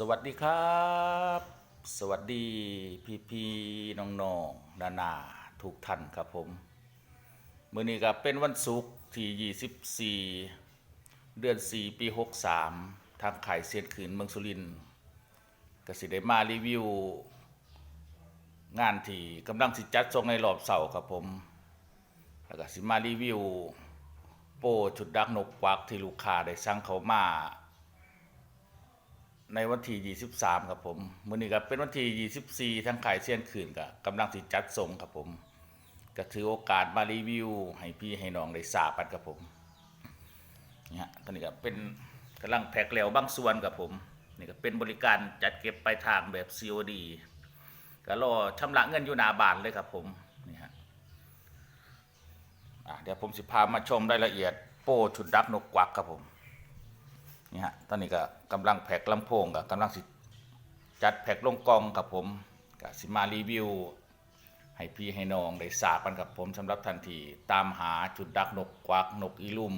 สวัสดีครับ สวัสดีพี่พี่ๆน้องๆนานาทุกท่านครับผม มื้อนี้ก็เป็นวันศุกร์ที่24 เดือน 4 ปี 63 ทางขายเสียนขืนเมืองสุรินทร์กสิได้มารีวิว งานที่กำลังสิจัดส่งในรอบเสาร์ครับผม แล้วก็สิมารีวิว โปชุดดักนกกวักที่ลูกค้าได้สั่งเขามา ในวันที่23ครับผมมื้อนี้ก็เป็นวันที่24ทั้งขายเสี้ยนคืนก็กำลังสิจัดส่งครับผมก็ถือโอกาสมารีวิว ให้พี่ให้น้องได้ทราบกันครับผมนี่ฮะตอนนี้ก็เป็นกำลังแพ็คแล้วบางส่วนครับผมนี่ก็เป็นบริการจัดเก็บปลายทางแบบ COD ก็รอชำระเงินอยู่หน้าบ้านเลยครับผมนี่ฮะอะเดี๋ยวผมสิพามาชมรายละเอียดโป้ชุดดักนกกวักครับผม นี่ฮะตอนนี้ก็กำลังแพ็คลำโพงกับกำลังสิจัดแพ็คลงกล่องกับผมกับสิมารีวิว ให้พี่ให้น้องได้ทราบกันกับผมสำหรับทันทีตามหาจุดดักนกกวักนกอีลุ่ม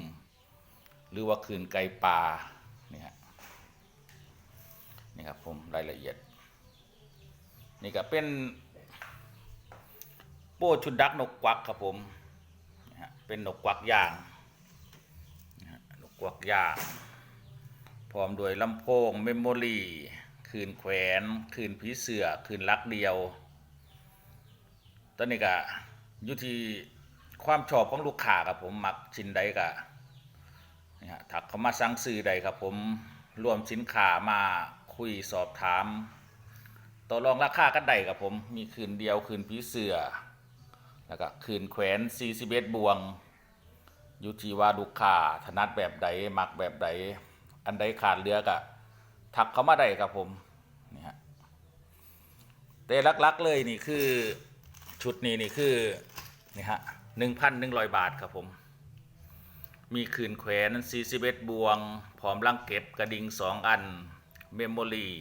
หรือว่าคืนไก่ป่านี่ฮะนี่ครับผมรายละเอียด นี่ก็เป็นโป้ชุดดักนกกวักครับผมเป็นนกกวักย่างนะฮะนกกวักย่าง ร้อมด้วยลำโพงเมมโมรี่คืนแขวนคืนผีเสือคืนลักเดียวตอนนี้ก็อยู่ที่ความชอบของลูกค้าครับผมมักชิ้นใดก็นี่ฮะถักเขามาสั่งซื้อใดครับผมรวมสินค้ามาคุยสอบถามต่อรองราคากันได้ครับผมมีคืนเดียวคืนผีเสือแล้วก็คืนแขวน41บวงอยู่ที่ว่าลูกค้าถนัดแบบใดมักแบบใด อันใดขาดเหลือก็ทักเขามาได้ครับผมนี่ฮะแต่ลักๆเลยนี่คือชุดนี้นี่คือนี่ฮะหนึ่งพันหนึ่งร้อยบาทครับผม มีคืนแขวน41บวงพร้อมลังเก็บกระดิ่งสองอัน เมมโมรี่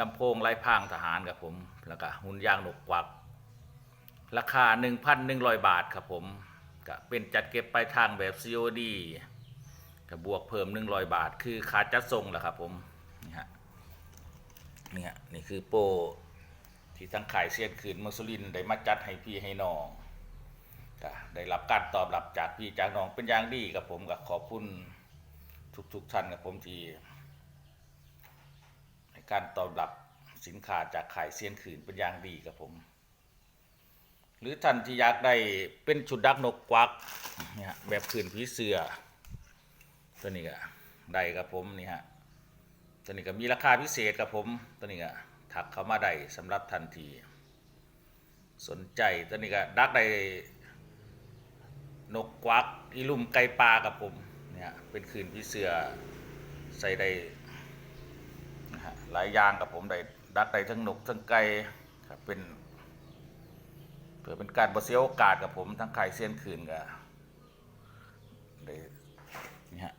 ลำโพงไร้พางทหารครับผม แล้วก็หุ่นยางหนกกวัก ราคา 1,100 บาทครับผมก็เป็นจัดเก็บปลายทางแบบ COD ก็บวกเพิ่ม100บาท คือค่าจัดส่งแหละครับผมนี่ฮะนี่ฮะนี่คือโปรที่ทั้งขายเสียนคืนมือสุรินได้มาจัดให้พี่ให้น้องก็ได้รับการตอบรับจากพี่จากน้องเป็นอย่างดีกับผมก็ขอบคุณทุกๆท่านกับผมที่ให้การตอบรับสินค้าจากขายเสียนคืนเป็นอย่างดีกับผม หรือท่านที่อยากได้เป็นชุดดักนกกวักเนี่ยแบบขืนผีเสือ ตัวนี้ก็ได้ครับผมนี่ฮะตัวนี้ก็มีราคาพิเศษครับผมตัวนี้ก็ถักเข้ามาได้สำหรับทันที สนใจตัวนี้ก็ดักได้นกกวักอีลุ่มไก่ปลากับผมเนี่ยเป็นขืนผีเสือใส่ได้นะฮะหลายอย่างกับผมได้ดักได้ทั้งนกทั้งไก่ครับเป็นเพื่อเป็นการบเสียโอกาสกับผมทั้งไขายเส้นคืนกับได้นี่ฮะ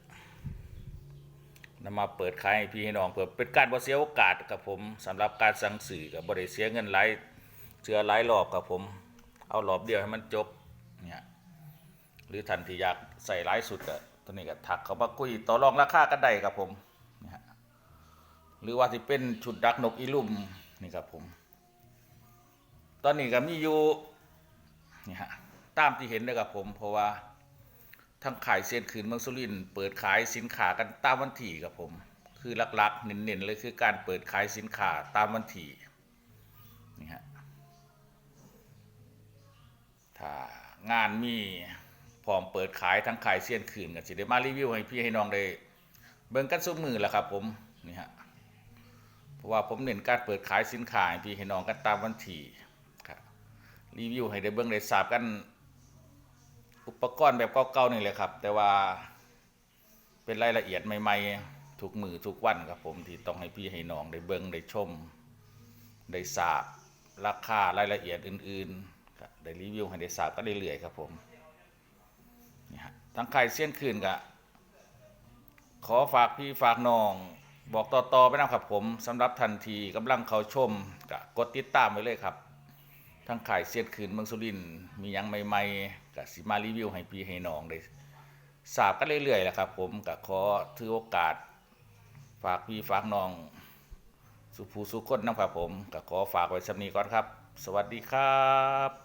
นำมาเปิดขายให้พี่ให้น้องเพื่อเป็นการบเสียโอกาสกับผมสำหรับการสั่งสื่อกับบริเสียเงินหลายเสือหลายรอบกับผม เอารอบเดียวให้มันจบเนี่ยหรือท่านที่อยากใส่หลายสุดก็ตัวนี้ก็ถักเขามาคุยต่อรองราคากันได้ครับผมนี่ฮะหรือว่าที่เป็นชุดดักนกอีลุ่มนี่ครับผม ตอนนี้ก็มีอยู่นี่ฮะตามที่เห็นเลยครับผมเพราะว่า ทั้งขายเซียนคืนเมืองสุรินเปิดขายสินค้ากันตามวันที่ครับผม คือหลักๆเน้นๆเลยคือการเปิดขายสินค้าตามวันที่นี่ฮะถ้างานมีพร้อมเปิดขายทั้งขายเซียนคืนก็สิได้มารีวิวให้พี่ให้น้องได้เบิ่งกันสุมือแหละครับผมนี่ฮะเพราะว่าผมเน้นการเปิดขายสินค้าให้พี่ให้น้องกันตามวันที่ครับรีวิวให้ได้เบิ่งได้ทราบกัน อุปกรณ์แบบเก่าๆนี่แหละครับ แต่ว่าเป็นรายละเอียดใหม่ๆทุกมือทุกวันครับผมที่ต้องให้พี่ให้น้องได้เบิ่งได้ชม ได้ทราบราคารายละเอียดอื่นๆได้รีวิวให้ได้ทราบก็ได้เรื่อยครับผมนี่ฮะทั้งใครเส้นคืนกะขอฝากพี่ฝากน้อง บอกต่อๆไปนะครับผมสำหรับทันทีกำลังเขาชมก็กดติดตามไว้เลยครับ ทั้งขายเสียดขืนเมืองสุรินมียังใหม่ๆ ก็สิมารีวิวให้พี่ให้น้องได้ทราบกันเรื่อยๆแหละครับ ผมก็ขอถือโอกาส ฝากพี่ฝากน้อง สุภูสุคนนะครับผมก็ขอฝากไว้สำนีก่อนครับ สวัสดีครับ